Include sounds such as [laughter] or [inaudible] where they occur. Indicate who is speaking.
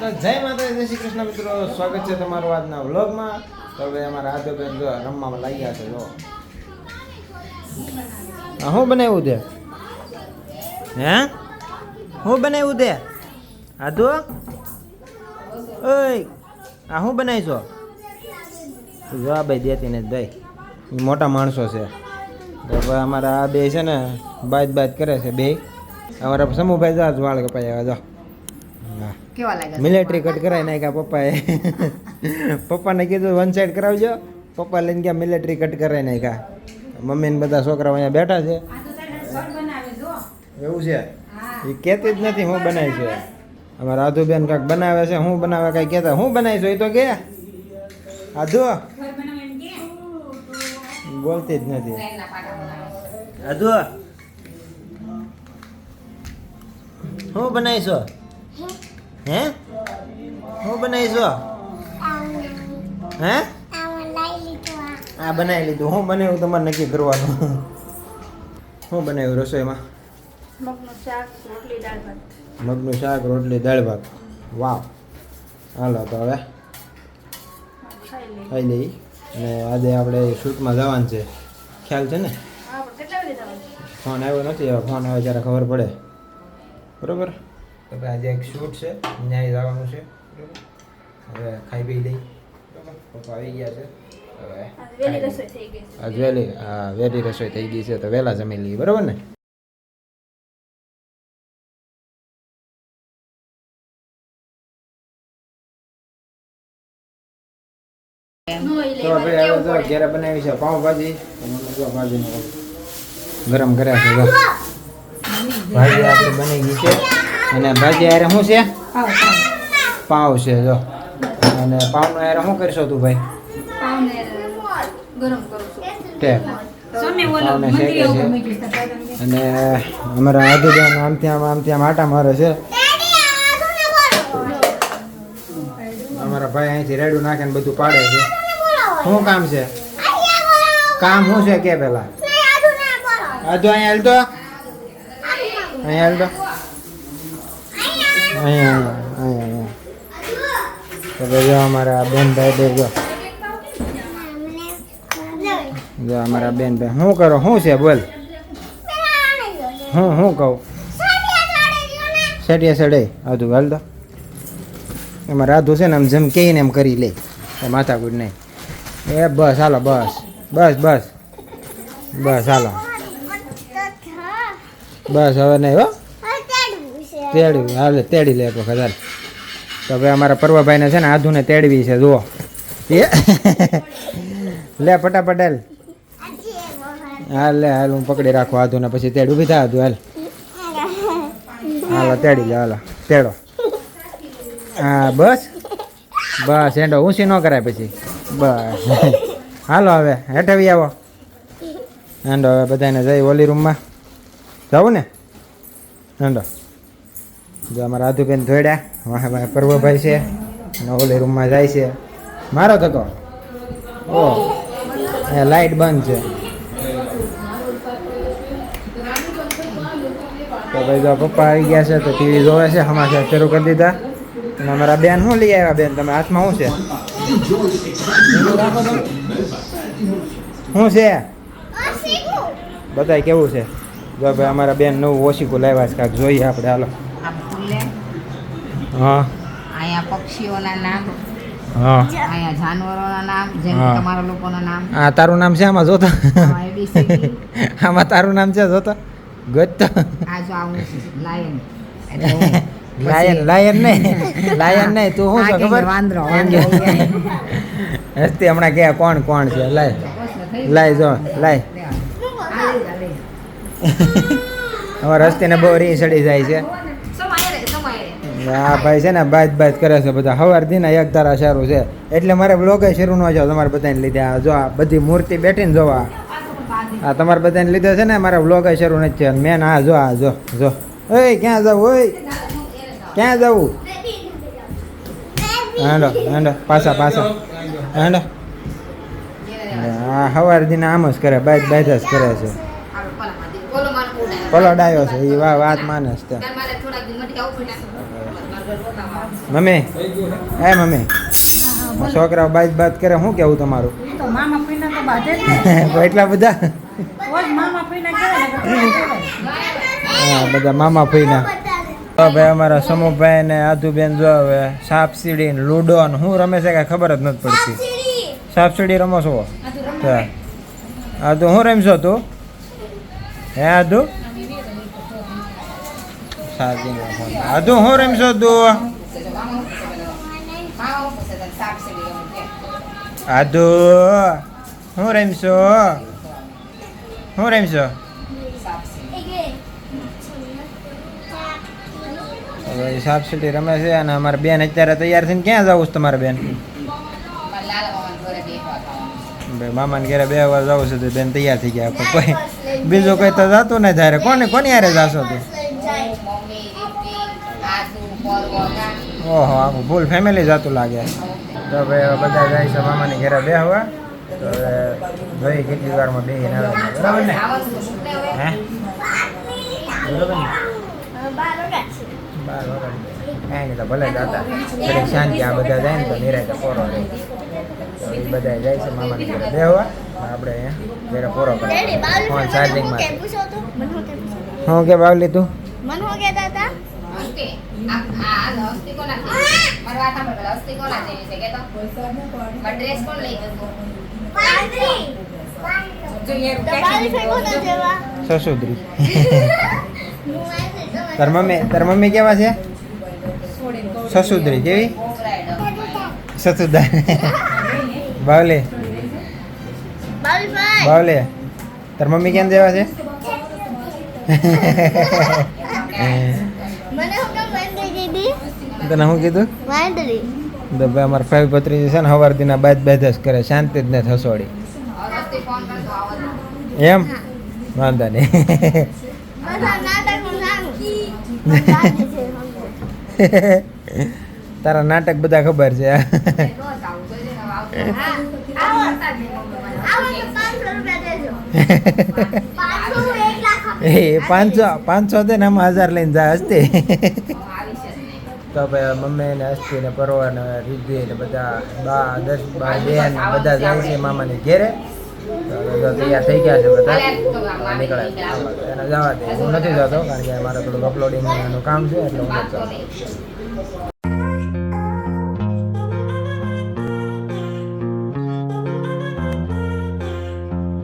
Speaker 1: તો જય માતા જય શ્રી કૃષ્ણ મિત્રો. સ્વાગત છે તમારું આજના વ્લોગમાં. તો હવે અમારા આદોબેન જો રમવામાં લાગ્યા છે, જો. શું બનાવ્યું તે? હે? શું બનાવ્યું તે? આદુ ઓય, આ શું બનાવીશો? ભાઈ દેતી ને ભાઈ મોટા માણસો છે. તો અમારા આ બે છે ને બાદ બાદ કરે છે બે. અમારા સમૂહભાઈ જા વાળ કપાઈ આવ્યા, જો.
Speaker 2: કેવા લાગે
Speaker 1: મિલિટરી કટ કરાવી નાખ્યા પપ્પાએ. પપ્પાને કીધું વન સાઈડ કરાવજો. પપ્પા લઈને ગયા મિલિટરી કટ કરાવી નાખ્યા. મમ્મી ને બધા છોકરાઓ અહીંયા બેઠા છે. એવું છે? એ કહેતી જ નથી હું બનાવી છે. અમારે રાધુબેન કાંઈક બનાવે છે હું બનાવે કાંઈ કહેતા હું બનાવીશું એ તો કે. આધુ બોલતી જ નથી. આધુ હું બનાવીશો હે? હું બનાવીશો હે? આ બનાવી લીધું. હું બનાવ્યું તમારે નક્કી કરવાનું. શું બનાવ્યું રસોઈમાં?
Speaker 3: મગનું શાક રોટલી દાળ ભાત.
Speaker 1: વાહ વાવ. હાલો તો હવે
Speaker 3: ખાઈ
Speaker 1: લઈ અને આજે આપણે શૂટમાં જવાનું છે. ખ્યાલ છે ને?
Speaker 3: હા
Speaker 1: ફોન આવ્યો નથી ફોન આવે ત્યારે ખબર પડે. બરોબર? ભાઈ આજે એક શૂટ છે ન્યાય જવાનું છે. હવે ખાઈ પી લઈ. પપ્પા આવી ગયા છે. હવે હા રસોઈ થઈ ગઈ છે તો વહેલા જમી લઈએ બરાબર ને? તો ભાઈ હવે બનાવી છે પાઉંભાજી ભાજી ગરમ કર્યા છે ભાજી આપણે બની ગઈ છે. અને ભાજી યારે શું છે? પાવ છે. જો. અને પાવનો યારે શું કરશો તું ભાઈ? અને અમારા આમથી આમ આમથી આમ આટા મારે છે. અમારા ભાઈ અહીંથી રેડું નાખે ને બધું પાડે છે. શું કામ છે? કામ શું છે કે પેલા? આદુ અહીંયા હાલ તો. અહીંયા હાલ તો. અહીંયા અહીંયા અહીંયા. અહીંયા તો ભાઈ જો અમારા બેન ભાઈ બે જો. જો અમારા બેન ભાઈ, શું કરો? શું છે? બોલ. હું હું કહું? સેટિયા સડે. આધુ હાલ તો એમાં રાધુ છે ને આમ જેમ કહીને એમ કરી લે. એ માથાકૂટ નહીં. એ બસ, હાલો, બસ. બસ બસ. બસ, હાલો. બસ, હવે નહીં, હો. તેડવી, હાલે, તેડી લે વખત, હાલ. તો હવે અમારા પરવાભાઈને છે ને આધુને તેડવી છે, જુઓ. એ? લે, ફટાફટ, હાલ. હાલ, લે, હાલ, હું પકડી રાખું આધુને, પછી તેડ. ઊભી થાય આધુ, હાલ. હાલો, તેડી લે, હાલો. તેડો. હા, બસ? બસ એંડો ઊંચી ન કરાય પછી. બસ. હાલો, હવે, હેઠવી આવો. એંડો હવે બધાને જઈ ઓલી રૂમમાં. જવું ને? હેંડો. જો અમારા રાધુબેન ધોડ્યા વાહ વાહ પર્વભાઈ છે અને ઓલી રૂમમાં જાય છે. મારો તકો ઓ એ લાઈટ બંધ છે. તો ભાઈ જો પપ્પા આવી ગયા છે તો ટીવી જોવે છે સમાચાર શરૂ કરી દીધા. અને અમારા બેન શું લઈ આવ્યા બેન? તમે હાથમાં શું છે? શું છે? બધાય કેવું છે? જો ભાઈ અમારા બેન નવું ઓશીકું લાવ્યા છે કાંક જોઈએ આપણે હાલો. હા.
Speaker 2: અહીંયા પક્ષીઓના નામ
Speaker 1: હા.
Speaker 2: અહીંયા જાનવરોના નામ જેમ તમારા લોકોના નામ.
Speaker 1: આ તારું નામ છે આમાં જોતા? [laughs]
Speaker 2: આમાં
Speaker 1: તારું નામ છે જોતા? ગત
Speaker 2: આ જો આવું લાયન. [laughs]
Speaker 1: લાયન લાયન નહીં. [laughs] લાયન નહીં તું શું છે ખબર?
Speaker 2: વાંદરો, વાંદરો.
Speaker 1: હસ્તી હમણાં કે કોણ કોણ છે? લાય. લાય જો લાય. અમારા હસ્તીને બહુ રી ચડી જાય છે. આ ભાઈ છે ને બાજ બાજ કરે છે બધા. સવારથી એક તારા સારું છે. એટલે મારે બ્લોગે શરૂ ન જાવ તમારે બધાને લીધે. આ જો આ બધી મૂર્તિ બેઠીને જોવા. આ તમારે બધાને લીધે છે ને મારે બ્લોગે શરૂ નથી છે મેન આ જો આ જો જો. ઓય ક્યાં જવું ઓય? ક્યાં જવું? હાંડો હાંડો પાછા પાછા. હાંડો. આ દિન આમ જ કરે બાજ બાજ જ કરે છે.
Speaker 2: પેલા
Speaker 1: ડાયો છે એ વાત માને છે મમ્મી. હે મમ્મી. છોકરાઓ બાજ બાત કરે શું કેવું તમારું?
Speaker 4: તો [laughs] તો.
Speaker 1: એટલા બધા. હા બધા મામા ફઈના ભાઈ અમારા સમુભાઈ ને આધુબેન જો હવે સાપ સીડી ને લૂડો ને શું રમે છે કાંઈ ખબર જ નથી પડતી. સાપ સીડી રમો છો? હા આધુ શું રમશો તું? હે આધુ? સાચી આધુ હું રમશો તું? આધુ હું રમશો? હું રમશો? સાપ સીટી રમે છે અને અમારે બેન અત્યારે તૈયાર થઈને ક્યાં જવું છે તમારે બેન? મામાને ઘેરે બે વાર જવું છે તો બેન તૈયાર થઈ ગયા. કોઈ બીજું કોઈ તો જતું નહીં ત્યારે કોને કોની યારે જાશો તું? ઓહો આખું ફૂલ ફેમિલી જતું લાગે. તો ભાઈ બધા જાય છે મામાની ઘરે બે હવા તો હવે જોઈ કેટલી વારમાં બે આવે બરાબર ને? હે? બરાબર ને? બાર વાગે કાંઈ નહીં તો ભલે જતા. થોડીક શાંતિ આ બધા જાય ને તો નિરાયતે પોરો રહે તો એ બધા જાય છે મામાની ઘરે બે હવા આપણે ઘરે પોરો કરે ફોન ચાર્જિંગમાં. શું કે બાવલી તું?
Speaker 2: ડ્રેસ કોણ લઈ ગયું
Speaker 1: સસુદરી તાર મમ્મી તાર મમ્મી કેવા છે? સસુદરી કેવી? સસુદા બાવલે. બાવલે. તાર મમ્મી કેમ જેવા છે? [laughs] [laughs] તને શું કીધું? તો ભાઈ અમારા ફાઈવ છે ને સવાર દીના બાદ બાદ જ કરે શાંતિ જ ને થસોડી. એમ? વાંધો નહીં. તારા નાટક બધા ખબર છે. [laughs] એ પાંચસો પાંચસો તો ને આમાં હજાર લઈને જાય હસ્તી. તો ભાઈ મમ્મી ને હસ્તી ને પરવા ને રીધી ને બધા બા, દસ બા, બેન બધા જાય છે મામાની ઘેરે. તૈયાર થઈ ગયા છે બધા. નીકળે. એને જવા દે. હું નથી જતો, કારણ કે મારે થોડું અપલોડિંગનું કામ છે, એટલે હું નથી